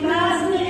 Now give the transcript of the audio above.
праздник.